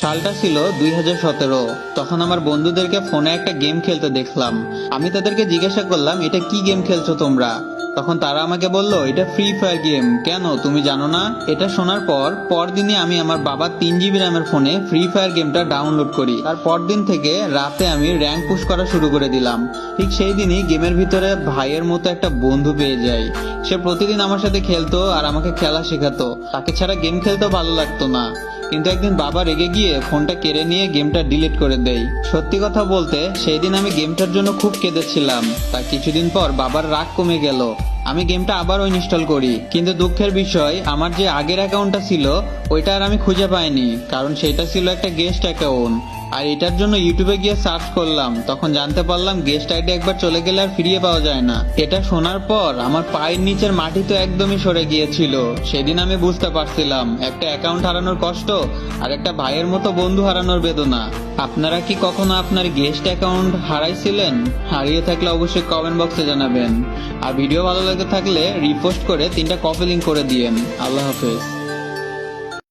সালটা ছিল দুই হাজার সতেরো। তখন আমার বন্ধুদেরকে ফোনে একটা গেম খেলতে দেখলাম। আমি তাদেরকে জিজ্ঞাসা করলাম, এটা কি গেম খেলছো তোমরা? তখন তারা আমাকে বলল, এটা ফ্রি ফায়ার গেম কেন? তুমি জানো না? এটা শোনার পর, পরদিনই আমি আমার বাবার তিন জিবি র্যামের ফোনে ফ্রি ফায়ার গেমটা ডাউনলোড করি। তার পরদিন থেকে রাতে আমি র্যাঙ্ক পুশ করা শুরু করে দিলাম। ঠিক সেই দিনই গেমের ভিতরে ভাইয়ের মতো একটা বন্ধু পেয়ে যাই সে প্রতিদিন আমার সাথে খেলতো আর আমাকে খেলা শেখাতো। তাকে ছাড়া গেম খেলতেও ভালো লাগতো না। কিন্তু একদিন বাবা রেগে গিয়ে ফোনটা কেড়ে নিয়ে গেমটা ডিলিট করে দেয়। সত্যি কথা বলতে সেই দিন আমি গেমটার জন্য খুব কেঁদেছিলাম। তার কিছুদিন পর বাবার রাগ কমে গেল। আমি গেমটা আবারও ইনস্টল করি। কিন্তু দুঃখের বিষয়, আমার যে আগের অ্যাকাউন্টটা ছিল, ওইটা আর আমি খুঁজে পাইনি। কারণ সেটা ছিল একটা গেস্ট অ্যাকাউন্ট আর এটার জন্য ইউটিউবে গিয়ে সার্চ করলাম। তখন জানতে পারলাম গেস্ট আইডি একবার চলে গেলে আর ফিরিয়ে পাওয়া যায় না। এটা শোনার পর আমার পায়ের নিচের মাটি তো একদমই সরে গিয়েছিল। সেদিন আমি বুঝতে পারছিলাম, একটা অ্যাকাউন্ট হারানোর কষ্ট আর একটা ভাইয়ের মতো বন্ধু হারানোর বেদনা। আপনারা কি কখনো আপনার গেস্ট অ্যাকাউন্ট হারাইছিলেন? হারিয়ে থাকলে অবশ্যই কমেন্ট বক্সে জানাবেন। আর ভিডিও ভালো লাগে থাকলে রিপোস্ট করে তিনটা কপি লিঙ্ক করে দিয়েন। আল্লাহ হাফেজ।